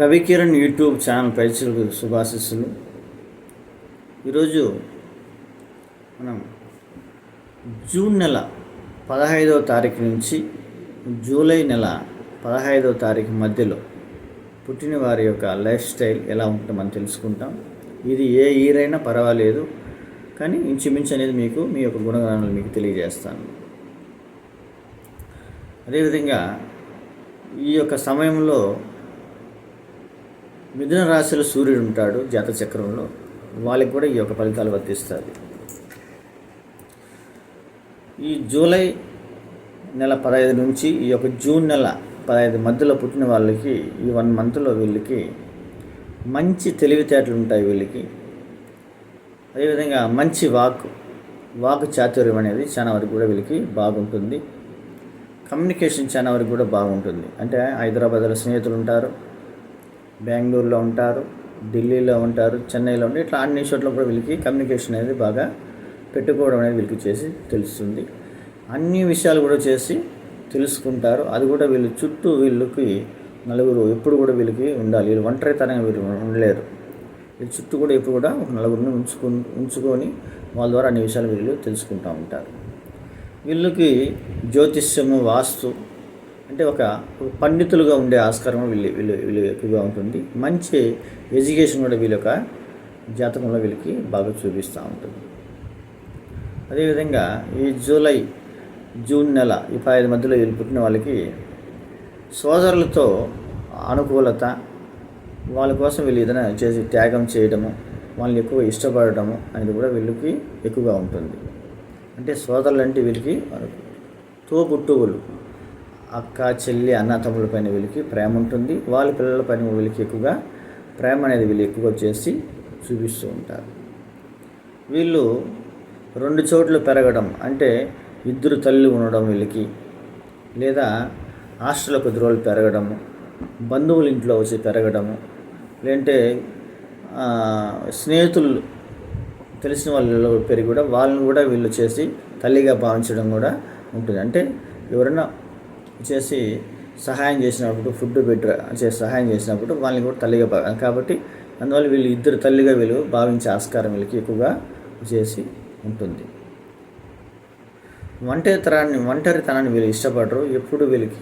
Ravikiran YouTube channel పరిచయకు శుభాశిస్సులు. ఈరోజు మనం జూన్ నెల పదహైదవ తారీఖు నుంచి జూలై నెల పదహైదవ తారీఖు మధ్యలో పుట్టిన వారి యొక్క లైఫ్ స్టైల్ ఎలా ఉంటుందో మనం తెలుసుకుంటాం. ఇది ఏ ఇయర్ అయినా పర్వాలేదు కానీ ఇంచుమించు అనేది మీకు మీ యొక్క గుణగణాలు మీకు తెలియజేస్తాను. అదేవిధంగా ఈ యొక్క సమయంలో మిథున రాశిలో సూర్యుడు ఉంటాడు జాత చక్రంలో. వాళ్ళకి కూడా ఈ యొక్క ఫలితాలు వర్తిస్తుంది ఈ జూలై నెల పదహైదు నుంచి ఈ యొక్క జూన్ నెల పదహైదు మధ్యలో పుట్టిన వాళ్ళకి ఈ వన్ మంత్లో వీళ్ళకి మంచి తెలివితేటలు ఉంటాయి వీళ్ళకి. అదేవిధంగా మంచి వాక్ వాక్ చాతుర్యం అనేది చాలా వరకు కూడా వీళ్ళకి బాగుంటుంది. కమ్యూనికేషన్ చాలా వరకు కూడా బాగుంటుంది. అంటే హైదరాబాద్లో స్నేహితులు ఉంటారు. బెంగళూరులో ఉంటారు ఢిల్లీలో ఉంటారు చెన్నైలో ఉంటారు ఇట్లా అన్ని చోట్ల కూడా వీళ్ళకి కమ్యూనికేషన్ అనేది బాగా పెట్టుకోవడం అనేది వీళ్ళకి చేసి తెలుస్తుంది. అన్ని విషయాలు కూడా చేసి తెలుసుకుంటారు. అది కూడా వీళ్ళు చుట్టూ వీళ్ళకి నలుగురు ఎప్పుడు కూడా వీళ్ళకి ఉండాలి. వీళ్ళు ఒంటరితనంగా వీళ్ళు ఉండలేరు. వీళ్ళ చుట్టూ కూడా ఎప్పుడు కూడా ఒక నలుగురిని ఉంచుకు ఉంచుకొని వాళ్ళ ద్వారా అన్ని విషయాలు వీళ్ళు తెలుసుకుంటూ ఉంటారు. వీళ్ళకి జ్యోతిష్యము వాస్తు అంటే ఒక పండితులుగా ఉండే ఆస్కారం వీళ్ళు వీళ్ళు వీళ్ళు ఎక్కువగా ఉంటుంది. మంచి ఎడ్యుకేషన్ కూడా వీళ్ళ యొక్క జాతకంలో వీళ్ళకి బాగా చూపిస్తూ ఉంటుంది. అదేవిధంగా ఈ జూలై జూన్ నెల ఈ పదహైదు మధ్యలో వీళ్ళు పుట్టిన వాళ్ళకి సోదరులతో అనుకూలత వాళ్ళ కోసం వీళ్ళు ఏదైనా చేసి త్యాగం చేయడము వాళ్ళని ఎక్కువ ఇష్టపడటము అనేది కూడా వీళ్ళకి ఎక్కువగా ఉంటుంది. అంటే సోదరులు అంటే వీళ్ళకి తోబుట్టువులు. అక్క చెల్లి అన్న తమ్ముల పైన వీళ్ళకి ప్రేమ ఉంటుంది. వాళ్ళ పిల్లల పైన వీళ్ళకి ఎక్కువగా ప్రేమ అనేది వీళ్ళు ఎక్కువగా చేసి చూపిస్తూ ఉంటారు. వీళ్ళు రెండు చోట్ల పెరగడం అంటే ఇద్దరు తల్లి ఉండడం వీళ్ళకి లేదా హాస్టల్ కొద్ది రోజులు పెరగడము బంధువుల ఇంట్లో వచ్చి పెరగడము లేదంటే స్నేహితులు తెలిసిన వాళ్ళు పెరిగి కూడా వాళ్ళని కూడా వీళ్ళు చేసి తల్లిగా భావించడం కూడా ఉంటుంది. అంటే ఎవరైనా చేసి సహాయం చేసినప్పుడు ఫుడ్ బెటర్ చేసి సహాయం చేసినప్పుడు వాళ్ళని కూడా తల్లిగా భావించారు కాబట్టి అందువల్ల వీళ్ళు ఇద్దరు తల్లిగా వీళ్ళు భావించే ఆస్కారం వీళ్ళకి ఎక్కువగా చేసి ఉంటుంది. ఒంటరితనాన్ని ఒంటరితనాన్ని వీళ్ళు ఇష్టపడరు. ఎప్పుడు వీళ్ళకి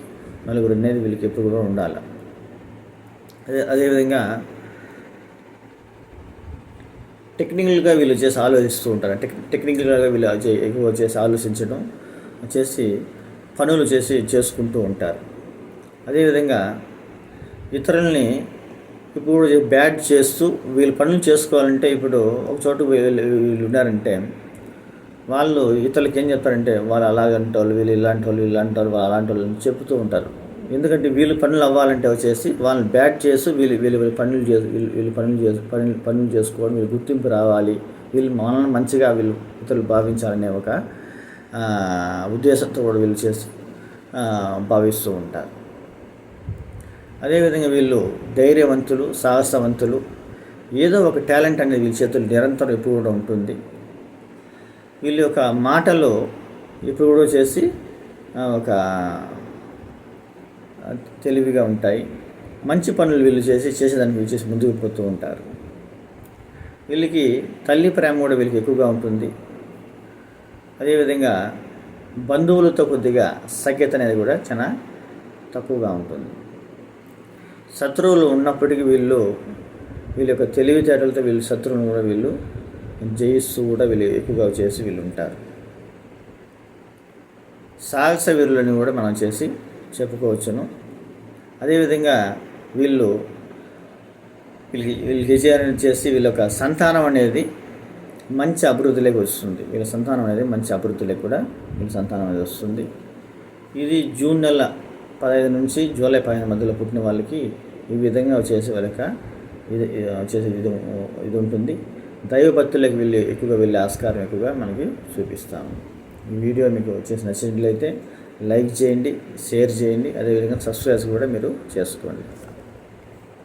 నలుగురు అనేది వీళ్ళకి ఎప్పుడు కూడా ఉండాలి. అదే అదేవిధంగా టెక్నికల్గా వీళ్ళు చేసి ఆలోచిస్తూ ఉంటారు. టెక్ టెక్నికల్గా వీళ్ళు ఎక్కువ చేసి ఆలోచించడం చేసి పనులు చేసి చేసుకుంటూ ఉంటారు. అదేవిధంగా ఇతరుల్ని ఇప్పుడు బ్యాడ్ చేస్తూ వీళ్ళు పనులు చేసుకోవాలంటే ఇప్పుడు ఒక చోట వీళ్ళు ఉన్నారంటే వాళ్ళు ఇతరులకి ఏం చెప్తారంటే వాళ్ళు అలాగంటే వాళ్ళు వీళ్ళు ఇలాంటి వాళ్ళు ఇలాంటి వాళ్ళు వాళ్ళు అలాంటి వాళ్ళు చెప్తూ ఉంటారు. ఎందుకంటే వీళ్ళు పనులు అవ్వాలంటే వచ్చేసి వాళ్ళని బ్యాట్ చేసి వీళ్ళు వీళ్ళు వీళ్ళు పనులు చేసి వీళ్ళు వీళ్ళు పనులు చేసి పనులు పనులు చేసుకోవడం వీళ్ళు గుర్తింపు రావాలి వీళ్ళు మనల్ని మంచిగా వీళ్ళు ఇతరులు భావించాలనే ఒక ఉద్దేశంతో కూడా వీళ్ళు చేసి భావిస్తూ ఉంటారు. అదేవిధంగా వీళ్ళు ధైర్యవంతులు సాహసవంతులు ఏదో ఒక టాలెంట్ అనేది వీళ్ళ చేతులు నిరంతరం ఎప్పుడు కూడా ఉంటుంది. వీళ్ళ యొక్క మాటలు ఇప్పుడు కూడా చేసి ఒక తెలివిగా ఉంటాయి. మంచి పనులు వీళ్ళు చేసి చేసేదానికి వీళ్ళు చేసి ముందుకు పోతూ ఉంటారు. వీళ్ళకి తల్లి ప్రేమ కూడా వీళ్ళకి ఎక్కువగా ఉంటుంది. అదేవిధంగా బంధువులతో కొద్దిగా సఖ్యత అనేది కూడా చాలా తక్కువగా ఉంటుంది. శత్రువులు ఉన్నప్పటికీ వీళ్ళు వీళ్ళ యొక్క తెలివితేటలతో వీళ్ళు శత్రువులను కూడా వీళ్ళు జయిస్తూ కూడా వీళ్ళు ఎక్కువగా చేసి వీళ్ళు ఉంటారు. సాహస వీరులని కూడా మనం చేసి చెప్పుకోవచ్చును. అదేవిధంగా వీళ్ళు వీళ్ళకి వీళ్ళు విజయాన్ని చేసి వీళ్ళ యొక్క సంతానం అనేది మంచి అభివృద్ధిలోకి వస్తుంది. వీళ్ళ సంతానం అనేది మంచి అభివృద్ధిలోకి కూడా వీళ్ళ సంతానం అనేది వస్తుంది. ఇది జూన్ నెల పదహైదు నుంచి జూలై పదిహేను మధ్యలో పుట్టిన వాళ్ళకి ఈ విధంగా చేసే వెనక ఇది చేసే ఇది ఇది ఉంటుంది. దైవభక్తులకు వెళ్ళి ఎక్కువగా వెళ్ళే ఆస్కారం ఎక్కువగా మనకి చూపిస్తాము. ఈ వీడియో మీకు వచ్చేసి నచ్చినట్లయితే లైక్ చేయండి షేర్ చేయండి. అదేవిధంగా సబ్స్క్రైబ్ కూడా మీరు చేసుకోండి.